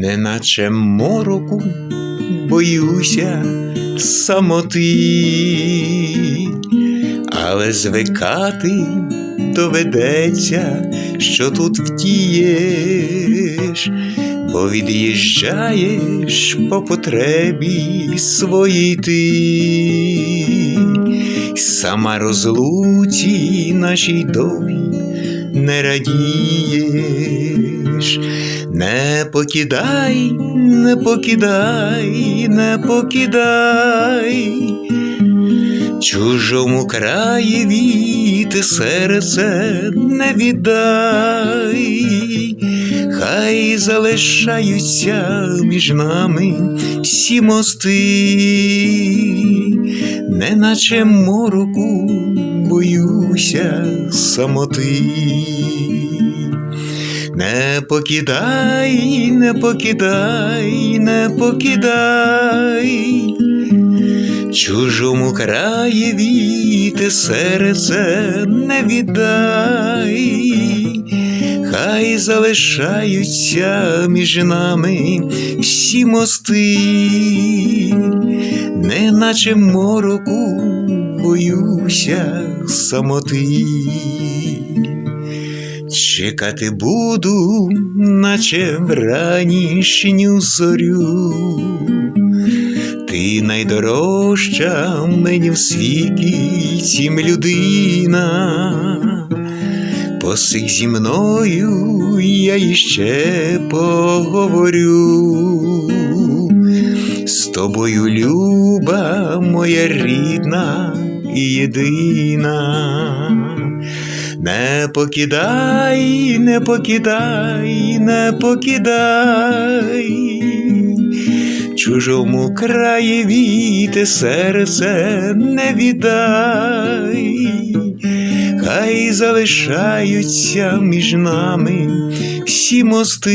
неначе мороку боюся самоти, але звикати доведеться, що тут втієш, бо від'їжджаєш по потребі своїй ти, сама розлуці нашій довгій не радієш, не покидай, не покидай, не покидай. Чужому краєві ти серце не віддай, хай залишаються між нами всі мости, неначе мороку боюся самоти. Не покидай, не покидай, не покидай. Чужому краєві ти серце не віддай, хай залишаються між нами всі мости, неначе мороку боюся самоти. Чекати буду, наче в ранішню зорю. Ти найдорожча мені в світі цім людина, посик зі мною я іще поговорю. З тобою, люба, моя рідна і єдина. Не покидай, не покидай, не покидай чужому краєві ти серце не віддай, хай залишаються між нами всі мости,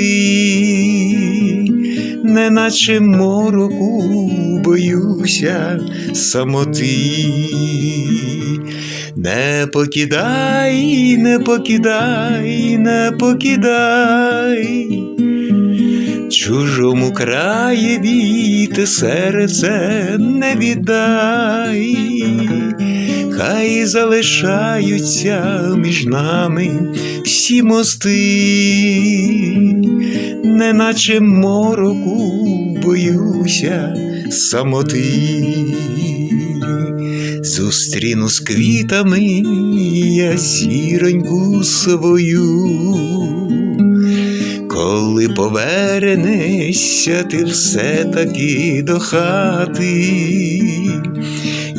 неначе мороку боюся самоти. Не покидай, не покидай, не покидай. Чужому краєві ти серце не віддай, хай залишаються між нами всі мости, неначе мороку боюся самоти. Зустріну з квітами я сіроньку свою. Коли повернешся ти все таки до хати,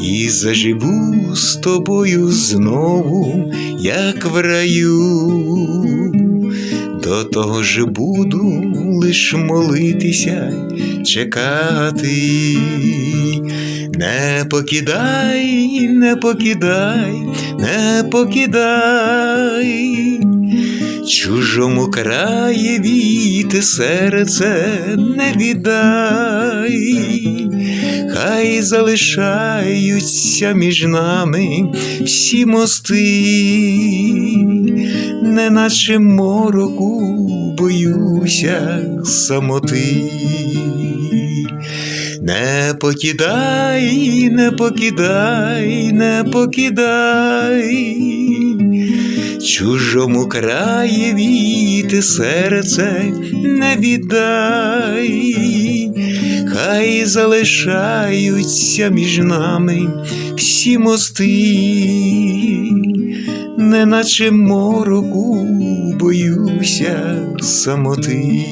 і заживу з тобою знову, як в раю, до того ж буду лиш молитися, чекати, не покидай, не покидай, не покидай. Чужому краєві ти серце не віддай, хай залишаються між нами всі мости, неначе мороку боюся самоти. Не покидай, не покидай, не покидай. Чужому краєві ти серце не віддай, хай залишаються між нами всі мости, неначе мороку боюся самоти.